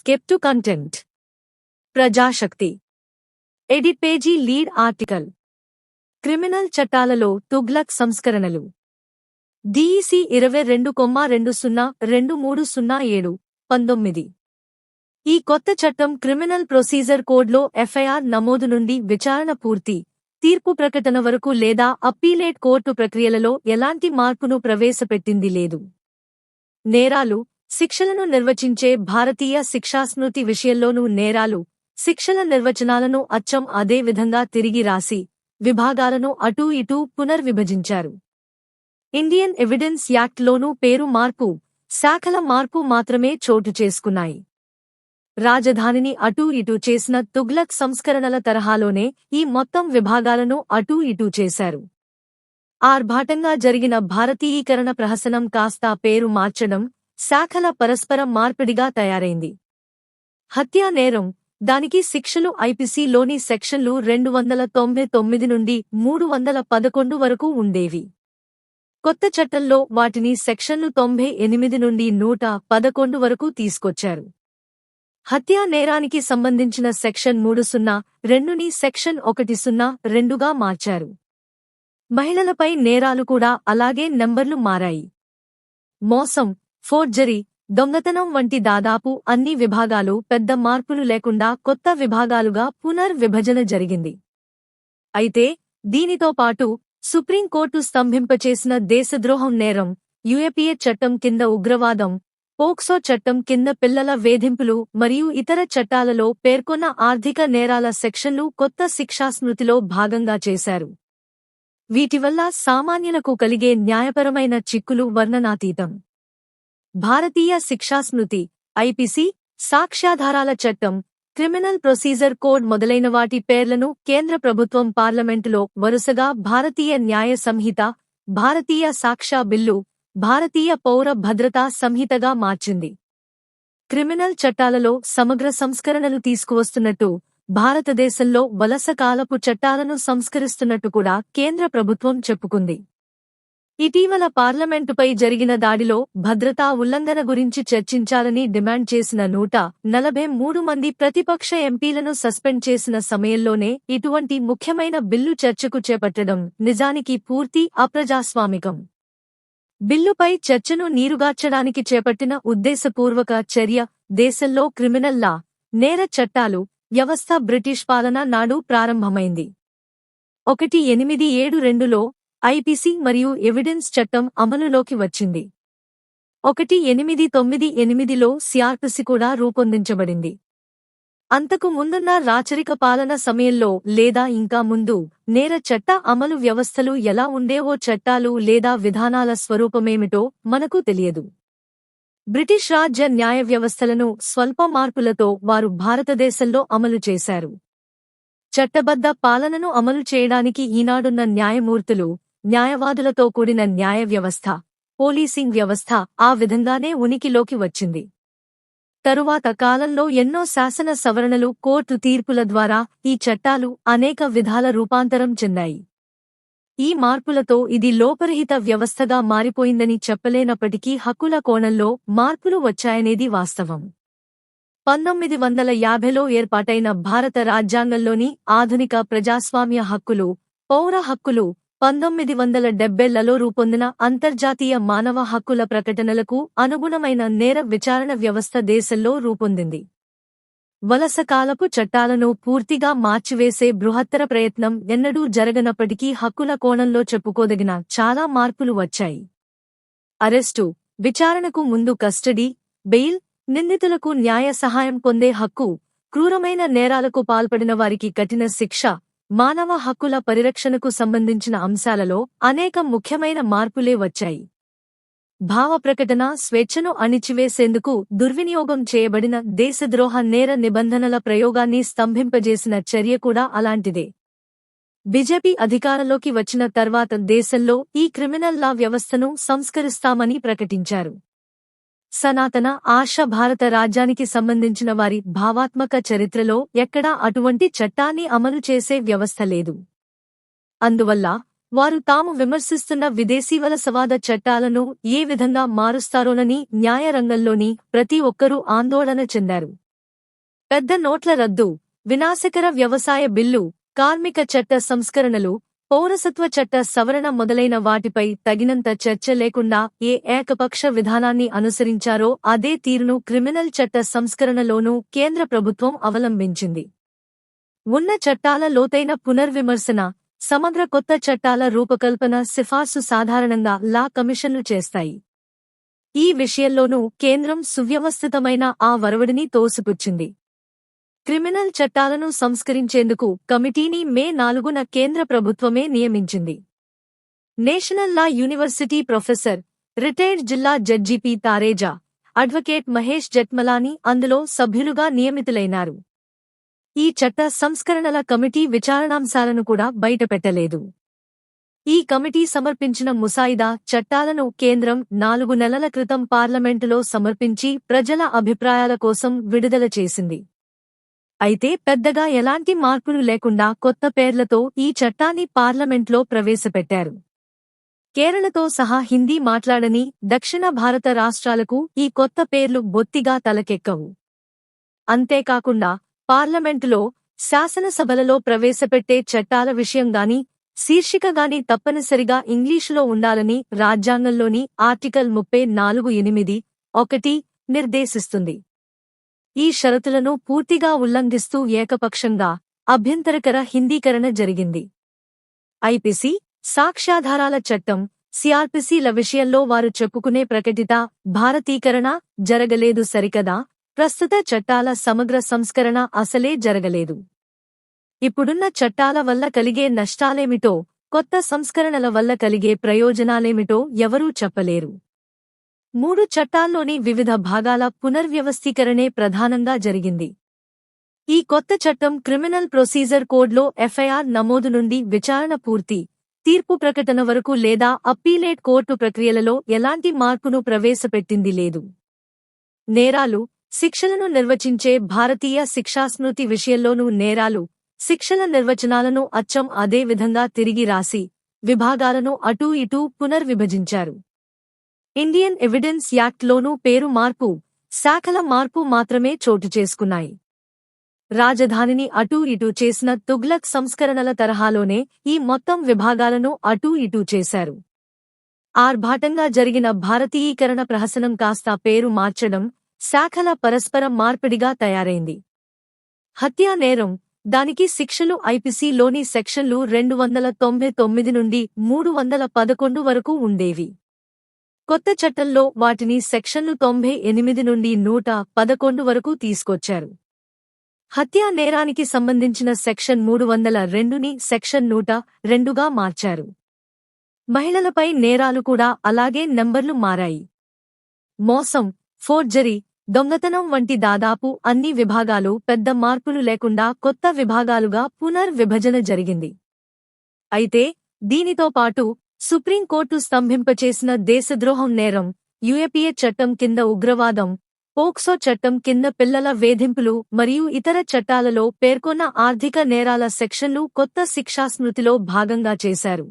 Skip to content. Prajasakti. Edit page lead article. Criminal చట్టాలలో తుగ్లక్ సంస్కరణలు. DEC ఇరవై రెండు కొమ్మ రెండు సున్నా రెండు మూడు సున్నా ఏడు పంతొమ్మిది. ఈ కొత్త చట్టం క్రిమినల్ ప్రొసీజర్ కోడ్లో ఎఫ్ఐఆర్ నమోదు నుండి విచారణ పూర్తి. తీర్పు ప్రకటన వరకు లేదా అప్పీలేట్ కోర్టు ప్రక్రియలలో ఎలాంటి మార్పును ప్రవేశపెట్టింది లేదు. నేరాలు శిక్షలను నిర్వచించే భారతీయ శిక్షాస్మృతి విషయంలోనూ నేరాలు శిక్షల నిర్వచనాలను అచ్చం అదే విధంగా తిరిగి రాసి విభాగాలను అటూ ఇటూ పునర్విభజించారు. ఇండియన్ ఎవిడెన్స్ యాక్ట్లోనూ పేరు మార్పు శాఖల మార్పు మాత్రమే చోటు చేసుకున్నాయి. రాజధానిని అటూ ఇటూ చేసిన తుగ్లక్ సంస్కరణల తరహాలోనే ఈ మొత్తం విభాగాలను అటూ ఇటూ చేశారు. ఆర్భాటంగా జరిగిన భారతీయీకరణ ప్రహసనం కాస్త పేరు మార్చడం శాఖల పరస్పర మార్పిడిగా తయారైంది. హత్యా నేరం దానికి శిక్షలు ఐపీసీలోని సెక్షన్లు రెండు వందల తొంభై తొమ్మిది నుండి మూడు వందల పదకొండు వరకు ఉండేవి. కొత్త చట్టంలో వాటిని సెక్షన్లు తొంభై ఎనిమిది నుండి నూట పదకొండు వరకు తీసుకొచ్చారు. హత్యా నేరానికి సంబంధించిన సెక్షన్ మూడు సున్నా రెండుని సెక్షన్ ఒకటి సున్నా రెండుగా మార్చారు. మహిళలపై నేరాలు కూడా అలాగే నెంబర్లు మారాయి. మోసం ఫోర్జరీ దొంగతనం వంటి దాదాపు అన్ని విభాగాలు పెద్ద మార్పులు లేకుండా కొత్త విభాగాలుగా పునర్విభజన జరిగింది. అయితే దీనితో పాటు సుప్రీంకోర్టు స్తంభింపచేసిన దేశద్రోహం నేరం యుఏపీఏ చట్టం కింద ఉగ్రవాదం పోక్సో చట్టం కింద పిల్లల వేధింపులు మరియు ఇతర చట్టాలలో పేర్కొన్న ఆర్థిక నేరాల సెక్షన్లు కొత్త శిక్షాస్మృతిలో భాగంగా చేశారు. వీటివల్ల సామాన్యులకు కలిగే న్యాయపరమైన చిక్కులు వర్ణనాతీతం. భారతీయ శిక్షాస్మృతి ఐపీసీ సాక్ష్యాధారాల చట్టం క్రిమినల్ ప్రొసీజర్ కోడ్ మొదలైన వాటి పేర్లను కేంద్ర ప్రభుత్వం పార్లమెంటులో వరుసగా భారతీయ న్యాయ సంహిత భారతీయ సాక్ష్య బిల్లు భారతీయ పౌర భద్రతా సంహితగా మార్చింది. క్రిమినల్ చట్టాలలో సమగ్ర సంస్కరణలు తీసుకువస్తున్నట్టు భారతదేశంలో వలస కాలపు చట్టాలను సంస్కరిస్తున్నట్టు కూడా కేంద్ర ప్రభుత్వం చెప్పుకుంది. ఇటీవల పార్లమెంటుపై జరిగిన దాడిలో భద్రతా ఉల్లంఘన గురించి చర్చించాలని డిమాండ్ చేసిన నూట నలభై మూడు మంది ప్రతిపక్ష ఎంపీలను సస్పెండ్ చేసిన సమయంలోనే ఇటువంటి ముఖ్యమైన బిల్లు చర్చకు చేపట్టడం నిజానికి పూర్తి అప్రజాస్వామికం. బిల్లుపై చర్చను నీరుగార్చడానికి చేపట్టిన ఉద్దేశపూర్వక చర్య దేశంలో క్రిమినల్ లా నేర చట్టాలు వ్యవస్థ బ్రిటిష్ పాలన నాడు ప్రారంభమైంది. ఒకటి ఎనిమిది ఏడు రెండులో ఐపీసీ మరియు ఎవిడెన్స్ చట్టం అమలులోకి వచ్చింది. ఒకటి ఎనిమిది తొమ్మిది ఎనిమిదిలో సిఆర్పిసి కూడా రూపొందించబడింది. అంతకు ముందున్న రాచరిక పాలన సమయంలో లేదా ఇంకా ముందు నేర చట్ట అమలు వ్యవస్థలు ఎలా ఉండేవో చట్టాలు లేదా విధానాల స్వరూపమేమిటో మనకు తెలియదు. బ్రిటిష్ రాజ్య న్యాయ వ్యవస్థలను స్వల్ప మార్పులతో వారు భారతదేశంలో అమలు చేశారు. చట్టబద్ధ పాలనను అమలు చేయడానికి ఈనాడున్న న్యాయమూర్తులు న్యాయవాదులతో కూడిన న్యాయ వ్యవస్థ పోలీసింగ్ వ్యవస్థ ఆ విధంగానే ఉనికిలోకి వచ్చింది. తరువాత కాలంలో ఎన్నో శాసన సవరణలు కోర్టు తీర్పుల ద్వారా ఈ చట్టాలు అనేక విధాల రూపాంతరం చెందాయి. ఈ మార్పులతో ఇది లోపరహిత వ్యవస్థగా మారిపోయిందని చెప్పలేనప్పటికీ హక్కుల కోణంలో మార్పులు వచ్చాయనేది వాస్తవం. పంతొమ్మిది వందల యాభైలో ఏర్పాటైన భారత రాజ్యాంగంలోని ఆధునిక ప్రజాస్వామ్య హక్కులు పౌర హక్కులు పంతొమ్మిది వందల డెబ్బేళ్ళలో రూపొందిన అంతర్జాతీయ మానవ హక్కుల ప్రకటనలకు అనుగుణమైన నేర విచారణ వ్యవస్థ దేశంలో రూపొందింది. వలసకాలపు చట్టాలను పూర్తిగా మార్చివేసే బృహత్తర ప్రయత్నం ఎన్నడూ జరగనప్పటికీ హక్కుల కోణంలో చెప్పుకోదగిన చాలా మార్పులు వచ్చాయి. అరెస్టు విచారణకు ముందు కస్టడీ బెయిల్ నిందితులకు న్యాయ సహాయం పొందే హక్కు క్రూరమైన నేరాలకు పాల్పడిన వారికి కఠిన శిక్ష మానవ హక్కుల పరిరక్షణకు సంబంధించిన అంశాలలో అనేక ముఖ్యమైన మార్పులే వచ్చాయి. భావ ప్రకటన స్వేచ్ఛను అణిచివేసేందుకు దుర్వినియోగం చేయబడిన దేశద్రోహ నేర నిబంధనల ప్రయోగాన్ని స్తంభింపజేసిన చర్య కూడా అలాంటిదే. బీజేపీ అధికారంలోకి వచ్చిన తర్వాత దేశంలో ఈ క్రిమినల్ లా వ్యవస్థను సంస్కరిస్తామని ప్రకటించారు. సనాతన ఆశ భారత రాజ్యానికి సంబంధించిన వారి భావాత్మక చరిత్రలో ఎక్కడా అటువంటి చట్టాన్ని అమలు చేసే వ్యవస్థ లేదు. అందువల్ల వారు తాము విమర్శిస్తున్న విదేశీ వలసవాద చట్టాలను ఏ విధంగా మారుస్తారోనని న్యాయరంగంలోని ప్రతి ఒక్కరూ ఆందోళన చెందారు. పెద్ద నోట్ల రద్దు వినాశకర వ్యవసాయ బిల్లు కార్మిక చట్ట సంస్కరణలు పౌరసత్వ చట్ట సవరణ మొదలైన వాటిపై తగినంత చర్చ లేకుండా ఏ ఏకపక్ష విధానాన్ని అనుసరించారో అదే తీరును క్రిమినల్ చట్ట సంస్కరణలోనూ కేంద్ర ప్రభుత్వం అవలంబించింది. ఉన్న చట్టాల లోతైన పునర్విమర్శన సమగ్ర కొత్త చట్టాల రూపకల్పన సిఫార్సు సాధారణంగా లా కమిషన్లు చేస్తాయి. ఈ విషయంలోనూ కేంద్రం సువ్యవస్థితమైన ఆ వరవడిని తోసిపుచ్చింది. క్రిమినల్ చట్టాలను సంస్కరించేందుకు కమిటీని మే నాలుగున కేంద్ర ప్రభుత్వమే నియమించింది. National law university professor retired జిల్లా judge P Tareja advocate Mahesh Jethmalani అందులో సభ్యులుగా నియమితులైనారు. ఈ చట్ట సంస్కరణల కమిటీ విచారణాంశాలను కూడా బయటపెట్టలేదు. ఈ కమిటీ సమర్పించిన ముసాయిదా చట్టాలను కేంద్రం నాలుగు నెలల క్రితం పార్లమెంటులో సమర్పించి ప్రజల అభిప్రాయాల కోసం విడుదల చేసింది. అయితే పెద్దగా ఎలాంటి మార్పులు లేకుండా కొత్త పేర్లతో ఈ చట్టాన్ని పార్లమెంట్లో ప్రవేశపెట్టారు. కేరళతో సహా హిందీ మాట్లాడని దక్షిణ భారత రాష్ట్రాలకు ఈ కొత్త పేర్లు బొత్తిగా తలకెక్కవు. అంతేకాకుండా పార్లమెంటులో శాసనసభలలో ప్రవేశపెట్టే చట్టాల విషయంగాని శీర్షికగాని తప్పనిసరిగా ఇంగ్లీషులో ఉండాలని రాజ్యాంగంలోని ఆర్టికల్ ముప్పై నాలుగు ఎనిమిది ఒకటి నిర్దేశిస్తుంది. ఈ షరతులను పూర్తిగా ఉల్లంఘిస్తూ ఏకపక్షంగా అభ్యంతరకర హిందీకరణ జరిగింది. ఐపిసి సాక్ష్యాధారాల చట్టం సిఆర్పిసిల విషయంలో వారు చెప్పుకునే ప్రకటిత భారతీకరణ జరగలేదు సరికదా ప్రస్తుత చట్టాల సమగ్ర సంస్కరణ అసలే జరగలేదు. ఇప్పుడున్న చట్టాల వల్ల కలిగే నష్టాలేమిటో కొత్త సంస్కరణల వల్ల కలిగే ప్రయోజనాలేమిటో ఎవరూ చెప్పలేరు. మూడు చట్టాల్లోని వివిధ భాగాల పునర్వ్యవస్థీకరణే ప్రధానంగా జరిగింది. ఈ కొత్త చట్టం క్రిమినల్ ప్రొసీజర్ కోడ్లో ఎఫ్ఐఆర్ నమోదు నుండి విచారణ పూర్తి తీర్పు ప్రకటన వరకు లేదా అప్పీలేట్ కోర్టు ప్రక్రియలలో ఎలాంటి మార్పును ప్రవేశపెట్టింది లేదు. నేరాలు శిక్షలను నిర్వచించే భారతీయ శిక్షాస్మృతి విషయంలోనూ నేరాలు శిక్షల నిర్వచనాలను అచ్చం అదే విధంగా తిరిగి రాసి విభాగాలను అటూ ఇటూ పునర్విభజించారు. ఇండియన్ ఎవిడెన్స్ యాక్ట్లోనూ పేరు మార్పు శాఖల మార్పు మాత్రమే చోటు చేసుకున్నాయి. రాజధానిని అటూ ఇటూ చేసిన తుగ్లక్ సంస్కరణల తరహాలోనే ఈ మొత్తం విభాగాలను అటూ ఇటూ చేశారు. ఆర్భాటంగా జరిగిన భారతీయీకరణ ప్రహసనం కాస్త పేరు మార్చడం శాఖల పరస్పర మార్పిడిగా తయారైంది. హత్యా నేరం దానికి శిక్షలు ఐపీసీలోని సెక్షన్లు రెండు వందల తొంభై తొమ్మిది నుండి మూడు వందల పదకొండు వరకు ఉండేవి. కొత్త చట్టంలో వాటిని సెక్షన్లు తొంభై ఎనిమిది నుండి నూట పదకొండు వరకు తీసుకొచ్చారు. హత్యా నేరానికి సంబంధించిన సెక్షన్ మూడు వందల రెండుని సెక్షన్ నూట రెండుగా మార్చారు. మహిళలపై నేరాలు కూడా అలాగే నెంబర్లు మారాయి. మోసం ఫోర్జరీ దొంగతనం వంటి దాదాపు అన్ని విభాగాలు పెద్ద మార్పులు లేకుండా కొత్త విభాగాలుగా పునర్విభజన జరిగింది. అయితే దీనితో పాటు సుప్రీంకోర్టు స్తంభింపచేసిన దేశద్రోహం నేరం యుఏపీఏ చట్టం కింద ఉగ్రవాదం పోక్సో చట్టం కింద పిల్లల వేధింపులు మరియు ఇతర చట్టాలలో పేర్కొన్న ఆర్థిక నేరాల సెక్షన్లు కొత్త శిక్షాస్మృతిలో భాగంగా చేశారు.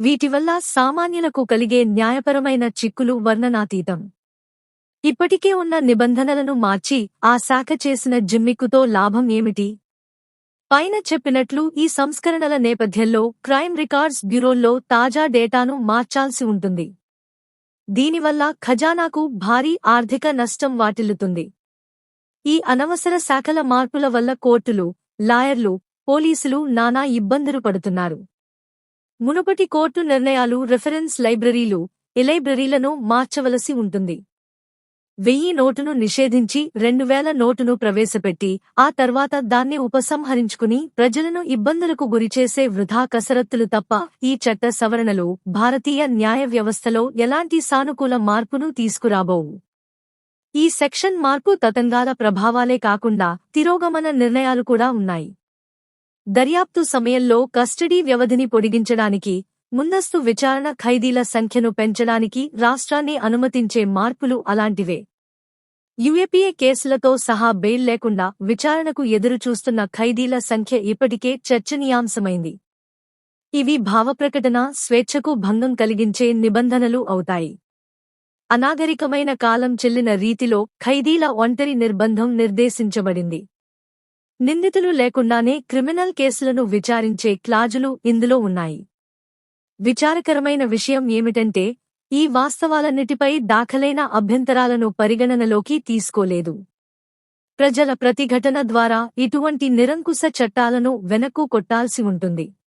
వీటివల్ల సామాన్యులకు కలిగే న్యాయపరమైన చిక్కులు వర్ణనాతీతం. ఇప్పటికే ఉన్న నిబంధనలను మార్చి ఆ శాఖ చేసిన జిమ్మిక్కుతో లాభం ఏమిటి? పైన చెప్పినట్లు ఈ సంస్కరణల నేపథ్యంలో క్రైమ్ రికార్డ్స్ బ్యూరోల్లో తాజా డేటాను మార్చాల్సి ఉంటుంది. దీనివల్ల ఖజానాకు భారీ ఆర్థిక నష్టం వాటిల్లుతుంది. ఈ అనవసర శాఖల మార్పుల వల్ల కోర్టులు లాయర్లు పోలీసులు నానా ఇబ్బందులు పడుతున్నారు. మునుపటి కోర్టు నిర్ణయాలు రెఫరెన్స్ లైబ్రరీలు ఇలైబ్రరీలను మార్చవలసి ఉంటుంది. వెయ్యి నోటును నిషేధించి రెండు వేల నోటును ప్రవేశపెట్టి ఆ తర్వాత దాన్ని ఉపసంహరించుకుని ప్రజలను ఇబ్బందులకు గురిచేసే వృధా కసరత్తులు తప్ప ఈ చట్ట సవరణలు భారతీయ న్యాయ వ్యవస్థలో ఎలాంటి సానుకూల మార్పును తీసుకురాబోవు. ఈ సెక్షన్ మార్పు తతంగాల ప్రభావాలే కాకుండా తిరోగమన నిర్ణయాలు కూడా ఉన్నాయి. దర్యాప్తు సమయంలో కస్టడీ వ్యవధిని పొడిగించడానికి ముందస్తు విచారణ ఖైదీల సంఖ్యను పెంచడానికి రాష్ట్రాన్ని అనుమతించే మార్పులు అలాంటివే. యుఏపీఏ కేసులతో సహా బెయిల్ లేకుండా విచారణకు ఎదురుచూస్తున్న ఖైదీల సంఖ్య ఇప్పటికే చర్చనీయాంశమైంది. ఇవి భావప్రకటన స్వేచ్ఛకు భంగం కలిగించే నిబంధనలు అవుతాయి. అనాగరికమైన కాలం చెల్లిన రీతిలో ఖైదీల ఒంటరి నిర్బంధం నిర్దేశించబడింది. నిందితులు లేకుండానే క్రిమినల్ కేసులను విచారించే క్లాజులు ఇందులో ఉన్నాయి. విచారకరమైన విషయం ఏమిటంటే ఈ వాస్తవాలన్నిటిపై దాఖలైన అభ్యంతరాలను పరిగణనలోకి తీసుకోలేదు. ప్రజల ప్రతిఘటన ద్వారా ఇటువంటి నిరంకుశ చట్టాలను వెనక్కు కొట్టాల్సి ఉంటుంది.